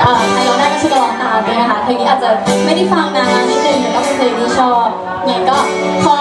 เอ่อใครร้ได้ก็ชื่อยกัรองตามด้วยนะคะเพลงนี้อาจจะไม่ได้ฟังนานนิดนึงแต่ก็เป็นเพลงที่ชอบไงก็ขอ